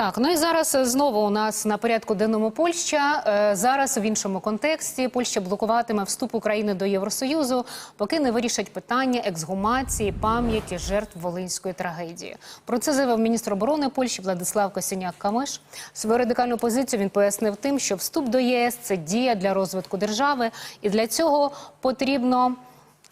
Так, ну і зараз е, знову у нас на порядку денному Польща. Е, Зараз в іншому контексті Польща блокуватиме вступ України до Євросоюзу, поки не вирішать питання ексгумації пам'яті жертв волинської трагедії. Про це заявив міністр оборони Польщі Владислав Косіняк Камиш. Свою радикальну позицію він пояснив тим, що вступ до ЄС це дія для розвитку держави, і для цього потрібно.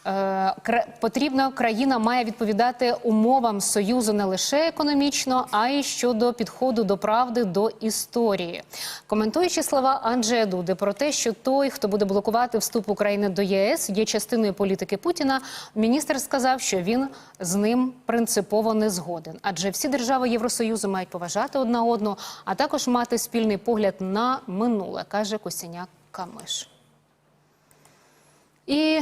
Е, Потрібна країна має відповідати умовам союзу не лише економічно, а й щодо підходу до правди до історії. Коментуючи слова Анджея Дуди про те, що той, хто буде блокувати вступ України до ЄС, є частиною політики Путіна. Міністр сказав, що він з ним принципово не згоден, адже всі держави Євросоюзу мають поважати одна одну, а також мати спільний погляд на минуле, каже Косіняк Камиш. І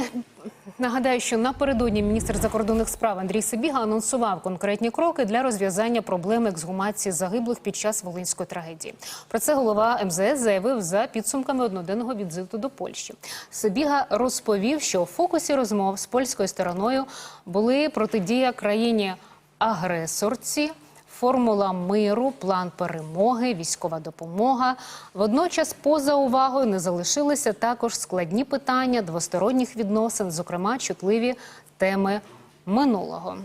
нагадаю, що напередодні міністр закордонних справ Андрій Сибіга анонсував конкретні кроки для розв'язання проблеми ексгумації загиблих під час волинської трагедії. Про це голова МЗС заявив за підсумками одноденного візиту до Польщі. Сибіга розповів, що у фокусі розмов з польською стороною були протидія країні агресорці. Формула миру, план перемоги, військова допомога. Водночас, поза увагою не залишилися також складні питання двосторонніх відносин, зокрема чутливі теми минулого.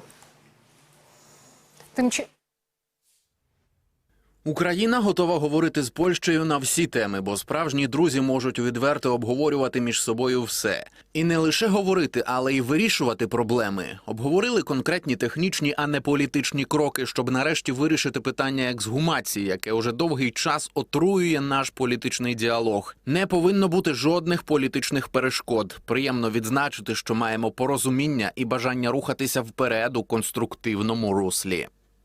Тим. Україна готова говорити з Польщею на всі теми, бо справжні друзі можуть відверто обговорювати між собою все. І не лише говорити, але й вирішувати проблеми. Обговорили конкретні технічні, а не політичні кроки, щоб нарешті вирішити питання ексгумації, яке уже довгий час отруює наш політичний діалог. Не повинно бути жодних політичних перешкод. Приємно відзначити, що маємо порозуміння і бажання рухатися вперед у конструктивному руслі.